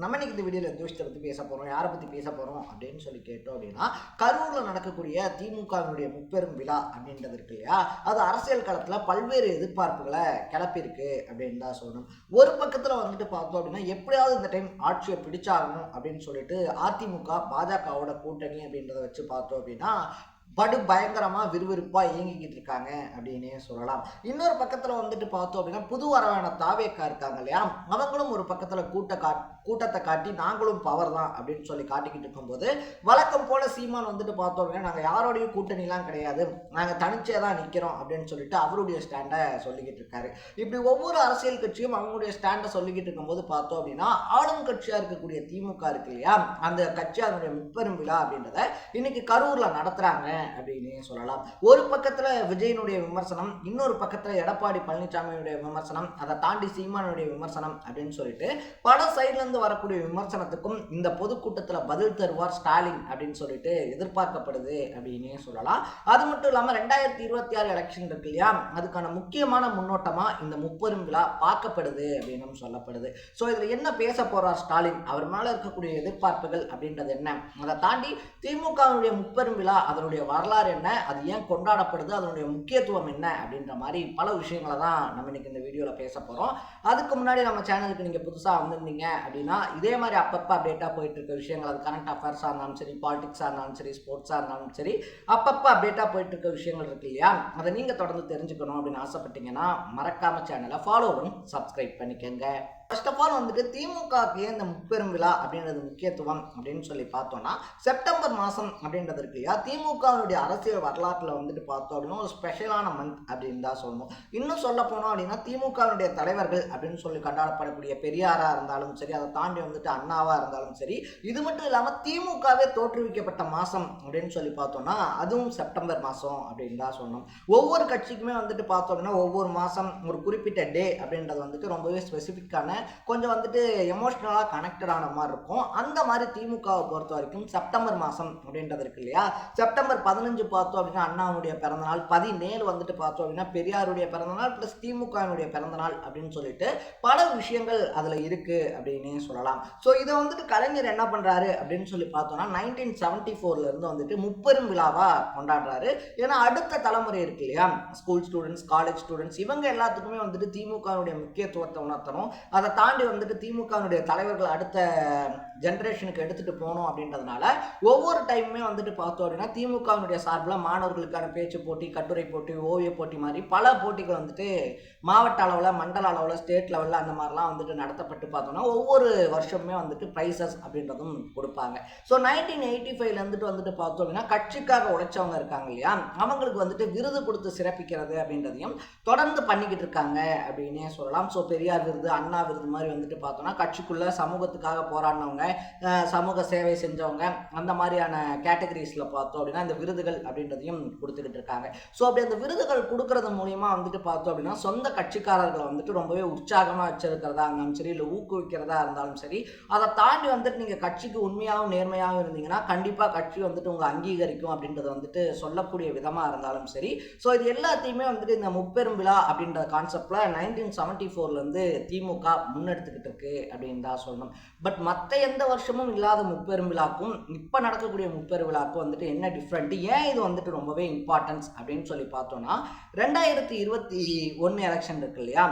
நம்ம இன்னைக்கு இந்த வீடியோவில் எந்த விஷயத்தை பற்றி பேச போகிறோம் யாரை பற்றி பேச போகிறோம் அப்படின்னு சொல்லி கேட்டோம் அப்படின்னா கரூரில் நடக்கக்கூடிய திமுகவினுடைய முப்பெரும் விழா அப்படின்றது இருக்கு இல்லையா? அது அரசியல் களத்தில் பல்வேறு எதிர்பார்ப்புகளை கிளப்பியிருக்கு அப்படின்னு தான் சொல்லணும். ஒரு பக்கத்தில் வந்துட்டு பார்த்தோம் அப்படின்னா எப்படியாவது இந்த டைம் ஆட்சியை பிடிச்சாகணும் அப்படின்னு சொல்லிட்டு அதிமுக பாஜகவோட கூட்டணி அப்படின்றத வச்சு பார்த்தோம் அப்படின்னா படு பயங்கரமாக விறுவிறுப்பாக இயங்கிக்கிட்டு இருக்காங்க அப்படின்னே சொல்லலாம். இன்னொரு பக்கத்தில் வந்துட்டு பார்த்தோம் அப்படின்னா புது வரவான தாவேக்கா இருக்காங்க இல்லையா? அவங்களும் ஒரு பக்கத்தில் கூட்ட கா கூட்டத்தை காட்டி நாங்களும் பவர் தான் அப்படின்னு சொல்லி காட்டிக்கிட்டு இருக்கும்போது வழக்கம் போல சீமான் வந்துட்டு பார்த்தோம் அப்படின்னா நாங்கள் யாரோடையும் கூட்டணிலாம் கிடையாது. நாங்கள் தனிச்சே தான் நிற்கிறோம் அப்படின்னு சொல்லிட்டு அவருடைய ஸ்டாண்டை சொல்லிக்கிட்டு இருக்காரு. இப்படி ஒவ்வொரு அரசியல் கட்சியும் அவங்களுடைய ஸ்டாண்டை சொல்லிக்கிட்டு இருக்கும்போது பார்த்தோம் அப்படின்னா ஆளும் கட்சியாக இருக்கக்கூடிய திமுக இருக்கு இல்லையா? அந்த கட்சி அதனுடைய முப்பெரும் விழா அப்படின்றத இன்னைக்கு கரூரில் நடத்துகிறாங்க அப்படின்னு சொல்லலாம். ஒரு பக்கத்தில் விஜயனுடைய விமர்சனம் இன்னொரு பக்கத்தில் எடப்பாடி பழனிசாமியுடைய விமர்சனம் அதை தாண்டி சீமானுடைய விமர்சனம் அப்படின்னு சொல்லிட்டு பல சைட்ல இருந்து வரக்கூடிய விமர்சனத்துக்கும் இந்த பொதுக்கூட்டத்தில் பதில் தருவார் ஸ்டாலின் அப்படின்னு சொல்லிட்டு எதிர்பார்க்கப்படுது அப்படின்னே சொல்லலாம். அது மட்டும் இல்லாமல் ரெண்டாயிரத்தி இருபத்தி ஆறு எலெக்ஷன் இருக்கு இல்லையா? அதுக்கான முக்கியமான முன்னோட்டமாக இந்த முப்பெரும் விழா பார்க்கப்படுது அப்படின்னு சொல்லப்படுது. ஸோ இதில் என்ன பேச போகிறார் ஸ்டாலின்? அவர் மேலே இருக்கக்கூடிய எதிர்பார்ப்புகள் அப்படின்றது என்ன? அதை தாண்டி திமுகவினுடைய முப்பெரும் விழா அதனுடைய வரலாறு என்ன? அது ஏன் கொண்டாடப்படுது? அதனுடைய முக்கியத்துவம் என்ன? அப்படின்ற மாதிரி பல விஷயங்களை தான் நம்ம இன்னைக்கு இந்த வீடியோவில் பேச போகிறோம் அதுக்கு முன்னாடி நம்ம சேனலுக்கு நீங்கள் புதுசாக வந்திருந்தீங்க அப்படின்னு அப்படின்னா இதே மாதிரி அப்பப்போ அப்டேட்டாக போயிட்டு இருக்க விஷயங்கள் அது கரண்ட் அஃபேர்ஸாக இருந்தாலும் சரி பாலிடிக்ஸாக இருந்தாலும் சரி ஸ்போர்ட்ஸாக இருந்தாலும் சரி அப்பப்போ அப்டேட்டாக போயிட்டு இருக்க விஷயங்கள் இருக்கு இல்லையா? அதை நீங்கள் தொடர்ந்து தெரிஞ்சுக்கணும் அப்படின்னு ஆசைப்பட்டீங்கன்னா மறக்காம சேனலை ஃபாலோ பண்ணி சப்ஸ்கிரைப் பண்ணிக்கோங்க. ஃபர்ஸ்ட் ஆஃப் ஆல் வந்துட்டு திமுகவுக்கு ஏன் இந்த முப்பெரும் விழா அப்படின்றது முக்கியத்துவம் அப்படின்னு சொல்லி பார்த்தோம்னா செப்டம்பர் மாதம் அப்படின்றது இருக்கு இல்லையா? திமுகவினுடைய அரசியல் வரலாற்றில் வந்துட்டு பார்த்தோம் அப்படின்னா ஒரு ஸ்பெஷலான மந்த் அப்படின்னு தான் சொல்லணும். இன்னும் சொல்ல போனோம் அப்படின்னா திமுகவினுடைய தலைவர்கள் அப்படின்னு சொல்லி கொண்டாடப்படக்கூடிய பெரியாராக இருந்தாலும் சரி அதை தாண்டி வந்துட்டு அண்ணாவாக இருந்தாலும் சரி இது மட்டும் இல்லாமல் திமுகவே தோற்றுவிக்கப்பட்ட மாதம் அப்படின்னு சொல்லி பார்த்தோம்னா அதுவும் செப்டம்பர் மாதம் அப்படின்னு தான் சொல்லணும். ஒவ்வொரு கட்சிக்குமே வந்துட்டு பார்த்தோம் அப்படின்னா ஒவ்வொரு மாதம் ஒரு குறிப்பிட்ட டே அப்படின்றது வந்துட்டு ரொம்பவே ஸ்பெசிஃபிக்கான கொஞ்சம் வந்துட்டு எமோஷ்னலாக கனெக்டட் ஆன மாதிரி இருக்கும். அந்த மாதிரி திமுகவை பொறுத்த வரைக்கும் செப்டம்பர் மாதம் அப்படின்றது இருக்கு இல்லையா? செப்டம்பர் பதினஞ்சு பார்த்தோம் அப்படின்னா அண்ணாவுடைய பிறந்தநாள் பதினேழு வந்துட்டு பார்த்தோம் அப்படின்னா பெரியாருடைய பிறந்தநாள் ப்ளஸ் திமுகவினுடைய பிறந்தநாள் அப்படின்னு சொல்லிட்டு பல விஷயங்கள் அதில் இருக்குது அப்படின்னு சொல்லலாம். ஸோ இதை வந்துட்டு கலைஞர் என்ன பண்ணுறாரு அப்படின்னு சொல்லி பார்த்தோம்னா நைன்டீன் செவன்ட்டி ஃபோர்லேருந்து வந்துட்டு முப்பெரும் விழாவாக கொண்டாடுறாரு. ஏன்னா அடுத்த தலைமுறை இருக்கு இல்லையா? ஸ்கூல் ஸ்டூடெண்ட்ஸ் காலேஜ் ஸ்டூடெண்ட்ஸ் இவங்க எல்லாத்துக்குமே வந்துட்டு திமுகவுடைய முக்கியத்துவத்தை உணர்த்தணும். அதை அதை தாண்டி வந்துட்டு திமுகவினுடைய தலைவர்கள் அடுத்த ஜென்ரேஷனுக்கு எடுத்துகிட்டு போகணும் அப்படின்றதுனால ஒவ்வொரு டைமுமே வந்துட்டு பார்த்தோம் அப்படின்னா திமுகவினுடைய சார்பில் மாணவர்களுக்கான பேச்சு போட்டி கட்டுரை போட்டி ஓவிய போட்டி மாதிரி பல போட்டிகள் வந்துட்டு மாவட்ட அளவில் மண்டல அளவில் ஸ்டேட் லெவலில் அந்த மாதிரிலாம் வந்துட்டு நடத்தப்பட்டு பார்த்தோம்னா ஒவ்வொரு வருஷமே வந்துட்டு ப்ரைஸஸ் அப்படின்றதும் கொடுப்பாங்க. ஸோ நைன்டீன் எயிட்டி ஃபைவ்லேருந்துட்டு வந்துட்டு பார்த்தோம் அப்படின்னா கட்சிக்காக உழைச்சவங்க இருக்காங்க இல்லையா? அவங்களுக்கு வந்துட்டு விருது கொடுத்து சிறப்பிக்கிறது அப்படின்றதையும் தொடர்ந்து பண்ணிக்கிட்டு இருக்காங்க அப்படின்னே சொல்லலாம். ஸோ பெரியார் விருது அண்ணா விருது மாதிரி வந்துட்டு பார்த்தோம்னா கட்சிக்குள்ளே சமூகத்துக்காக போராடினவங்க சமூக சேவை செஞ்சவங்க அந்த மாதிரியான கேட்டகரிஸில் பார்த்தோம் அப்படின்னா இந்த விருதுகள் அப்படின்றதையும் கொடுத்துக்கிட்டு இருக்காங்க. ஸோ அப்படி அந்த விருதுகள் கொடுக்கறது மூலிமா வந்துட்டு பார்த்தோம் அப்படின்னா சொந்த கட்சிக்காரர்களை வந்துட்டு ரொம்பவே உற்சாகமாக வச்சிருக்கிறதா இருந்தாலும் சரி இல்லை ஊக்குவிக்கிறதா இருந்தாலும் சரி அதை தாண்டி வந்துட்டு நீங்கள் கட்சிக்கு உண்மையாகவும் நேர்மையாகவும் இருந்தீங்கன்னா கண்டிப்பாக கட்சி வந்துட்டு உங்களை அங்கீகரிக்கும் அப்படின்றத வந்துட்டு சொல்லக்கூடிய விதமாக இருந்தாலும் சரி. ஸோ இது எல்லாத்தையுமே வந்துட்டு இந்த முப்பெரும் விழா அப்படின்ற கான்செப்டில் நைன்டீன் செவன்ட்டி ஃபோர்லேருந்து திமுக முன்னெடுத்துக்கிட்டு இருக்கு அப்படின்னு தான் சொல்லணும். பட் மற்ற எந்த வருஷமும் இல்லாத முப்பெரும் விழாக்கும் இப்போ நடக்கக்கூடிய முப்பெரும் விழாக்கும் வந்துட்டு என்ன டிஃப்ரெண்ட் ஏன் இது வந்துட்டு ரொம்பவே இம்பார்ட்டன்ஸ் அப்படின்னு சொல்லி பார்த்தோம்னா ரெண்டாயிரத்தி இருபத்தி ஒன்று எலெக்ஷன் இருக்கு இல்லையா?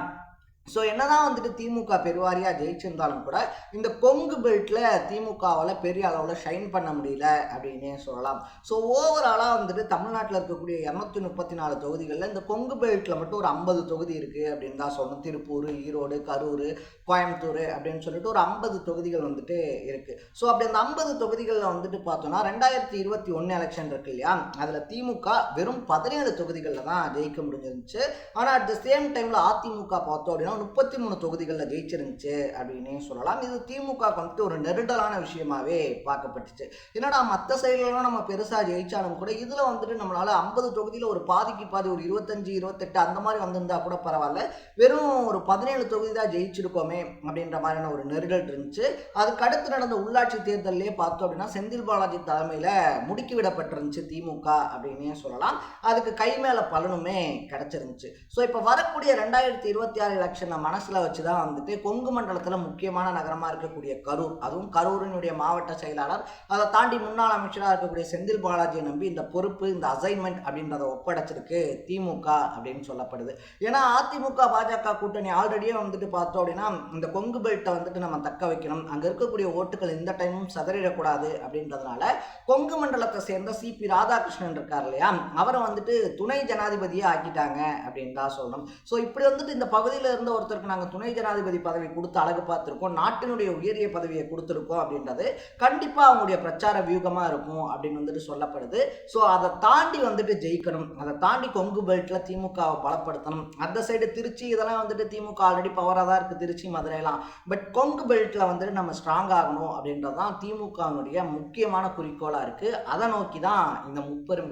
ஸோ என்னதான் வந்துட்டு திமுக பெருவாரியாக ஜெயிச்சிருந்தாலும் கூட இந்த கொங்கு பெல்ட்டில் திமுகவால் பெரிய அளவில் ஷைன் பண்ண முடியல அப்படின்னே சொல்லலாம். ஸோ ஓவராலாக வந்துட்டு தமிழ்நாட்டில் இருக்கக்கூடிய இரநூத்தி முப்பத்தி நாலு தொகுதிகளில் இந்த கொங்கு பெல்ட்டில் மட்டும் ஒரு ஐம்பது தொகுதி இருக்குது அப்படின்னு தான் சொல்லணும். திருப்பூர் ஈரோடு கரூர் கோயம்புத்தூர் அப்படின்னு சொல்லிட்டு ஒரு ஐம்பது தொகுதிகள் வந்துட்டு இருக்குது ஸோ அப்படி அந்த ஐம்பது தொகுதிகளில் வந்துட்டு பார்த்தோன்னா ரெண்டாயிரத்தி இருபத்தி ஒன்று எலெக்ஷன் இருக்கு இல்லையா? அதில் திமுக வெறும் பதினேழு தொகுதிகளில் தான் ஜெயிக்க முடிஞ்சிருந்துச்சு. ஆனால் அட் த சேம் டைமில் அதிமுக பார்த்தோம் அப்படின்னா முப்பத்தி மூணு தொகுதிகளில் ஜெயிச்சிருந்துச்சு அப்படின்னே சொல்லலாம். இது திமுக வந்துட்டு ஒரு நெருடலான விஷயமாவே பார்க்கப்பட்டுச்சு. என்னடா மற்ற சைட்லலாம் நம்ம பெருசாக ஜெயிச்சாலும் கூட இதில் வந்துட்டு நம்மளால் ஐம்பது தொகுதியில் ஒரு பாதிக்கு பாதி ஒரு இருபத்தஞ்சு இருபத்தெட்டு அந்த மாதிரி வந்திருந்தா கூட பரவாயில்ல. வெறும் ஒரு பதினேழு தொகுதி தான் ஜெயிச்சிருக்கோமே அப்படின்ற மாதிரியான ஒரு நெருடல் இருந்துச்சு. அதுக்கு அடுத்து நடந்த உள்ளாட்சி தேர்தலே பார்த்தோம் அப்படின்னா செந்தில் பாலாஜி தலைமையில் முடுக்கி விடப்பட்டிருந்துச்சு திமுக அப்படின்னே சொல்லலாம். அதுக்கு கை மேலே பலனுமே கிடச்சிருந்துச்சு. ஸோ இப்போ வரக்கூடிய ரெண்டாயிரத்தி இருபத்தி ஆறு எலெக்ஷன் எலெக்ஷனை மனசில் வச்சு தான் வந்துட்டு கொங்கு மண்டலத்தில் முக்கியமான நகரமாக இருக்கக்கூடிய கரூர். அதுவும் கரூரினுடைய மாவட்ட செயலாளர். அதை தாண்டி முன்னாள் அமைச்சராக இருக்கக்கூடிய செந்தில் பாலாஜியை நம்பி இந்த பொறுப்பு இந்த அசைன்மெண்ட் அப்படின்றத ஒப்படைச்சிருக்கு திமுக அப்படின்னு சொல்லப்படுது. ஏன்னா அதிமுக பாஜக கூட்டணி ஆல்ரெடியே வந்துட்டு பார்த்தோம் அப்படின்னா இந்த கொங்கு பெல்ட்டை வந்துட்டு நம்ம தக்க வைக்கணும். அங்கே இருக்கக்கூடிய ஓட்டுகள் இந்த டைமும் சதறிடக்கூடாது அப்படின்றதுனால கொங்கு மண்டலத்தை சேர்ந்த சிபி ராதாகிருஷ்ணன் இருக்கார் இல்லையா? அவரை வந்துட்டு துணை ஜனாதிபதியே ஆக்கிட்டாங்க அப்படின்னு தான் சொல்லணும். ஸோ இப்படி வந்துட்டு இந்த பகுதியில் இருந்த ஒருத்தருக்கு நாங்கள் துணை ஜனாதிபதி பதவி கொடுத்து அழகு பார்த்துருக்கோம். நாட்டினுடைய உயரிய பதவியை கொடுத்துருக்கோம் அப்படின்றது கண்டிப்பாக அவங்களுடைய பிரச்சார வியூகமாக இருக்கும் அப்படின்னு வந்துட்டு சொல்லப்படுது. ஸோ அதை தாண்டி வந்துட்டு ஜெயிக்கணும். அதை தாண்டி கொங்கு பெல்ட்டில் திமுகவை பலப்படுத்தணும். அந்த சைடு திருச்சி இதெல்லாம் வந்துட்டு திமுக ஆல்ரெடி பவராக தான் இருக்குது திருச்சி மதுரையெல்லாம் பட் கொங்கு பெல்ட்டில் வந்துட்டு நம்ம ஸ்ட்ராங் ஆகணும் அப்படின்றது தான் திமுகவினுடைய முக்கியமான குறிக்கோளாக இருக்குது அதை நோக்கி தான் இந்த முப்பெரும்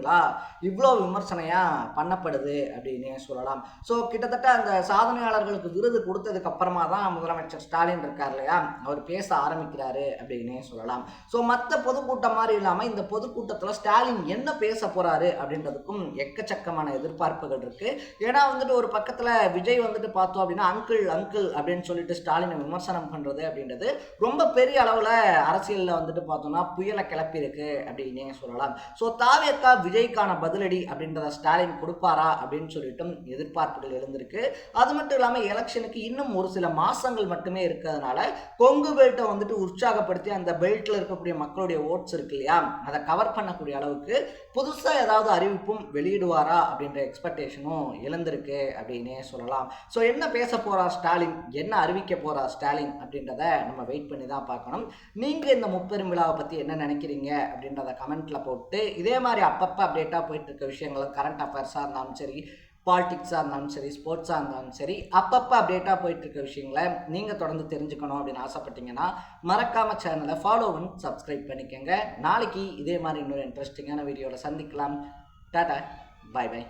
இவ்வளோ விமர்சனையாக பண்ணப்படுது அப்படின்னு சொல்லலாம். ஸோ கிட்டத்தட்ட அந்த சாதனையாளர்களுக்கு விருது கொடுத்ததுக்கு அப்புறமா தான் முதலமைச்சர் ஸ்டாலின் இருக்கார் இல்லையா? அவர் பேச ஆரம்பிக்கிறாரு அப்படின்னே சொல்லலாம். ஸோ மற்ற பொதுக்கூட்டம் மாதிரி இல்லாமல் இந்த பொதுக்கூட்டத்தில் ஸ்டாலின் என்ன பேச போறாரு அப்படின்றதுக்கும் எக்கச்சக்கமான எதிர்பார்ப்புகள் இருக்கு. ஏன்னா வந்துட்டு ஒரு பக்கத்தில் விஜய் வந்துட்டு பார்த்தோம் அப்படின்னா அங்கிள் அங்கிள் அப்படின்னு சொல்லிட்டு ஸ்டாலினை விமர்சனம் பண்ணுறது அப்படின்றது ரொம்ப பெரிய அளவில் அரசியலில் வந்துட்டு பார்த்தோம்னா புயலை கிளப்பியிருக்கு அப்படின்னே சொல்லலாம். ஸோ தாவேக்கா விஜய்க்கான பதிலடி அப்படின்றத ஸ்டாலின் கொடுப்பாரா அப்படின்னு சொல்லிட்டும் எதிர்பார்ப்புகள் எழுந்திருக்கு. அது மட்டும் இல்லாமல் எலெக்ஷனுக்கு இன்னும் ஒரு சில மாசங்கள் மட்டுமே இருக்கிறதுனால கொங்கு பெல்ட்டை வந்துட்டு உற்சாகப்படுத்தி அந்த பெல்ட்டில் இருக்கக்கூடிய மக்களுடைய ஓட்ஸ் இருக்கு இல்லையா? அதை கவர் பண்ணக்கூடிய அளவுக்கு புதுசாக ஏதாவது அறிவிப்பும் வெளியிடுவாரா அப்படின்ற எக்ஸ்பெக்டேஷனும் எழுந்திருக்கு அப்படின்னே சொல்லலாம். ஸோ என்ன பேச போறா ஸ்டாலின்? என்ன அறிவிக்க போறா ஸ்டாலின் அப்படின்றத நம்ம வெயிட் பண்ணி தான் பார்க்கணும். நீங்கள் இந்த முப்பெரும் விழாவை பற்றி என்ன நினைக்கிறீங்க அப்படின்றத கமெண்ட்டில் போட்டு இதே மாதிரி அப்பப்போ அப்டேட்டாக போயிட்டு இருக்க விஷயங்கள் கரண்ட் அஃபேர்ஸாக இருந்தாலும் சரி பாலிடிக்ஸாக இருந்தாலும் சரி ஸ்போர்ட்ஸாக இருந்தாலும் சரி அப்பப்போ அப்டேட்டாக போயிட்டு இருக்க விஷயங்களை நீங்கள் தொடர்ந்து தெரிஞ்சுக்கணும் அப்படின்னு ஆசைப்பட்டீங்கன்னா மறக்காம சேனலை ஃபாலோ பண்ணி சப்ஸ்கிரைப் பண்ணிக்கோங்க. நாளைக்கு இதே மாதிரி இன்னொரு இன்ட்ரெஸ்டிங்கான வீடியோவில் சந்திக்கலாம். Tata bye by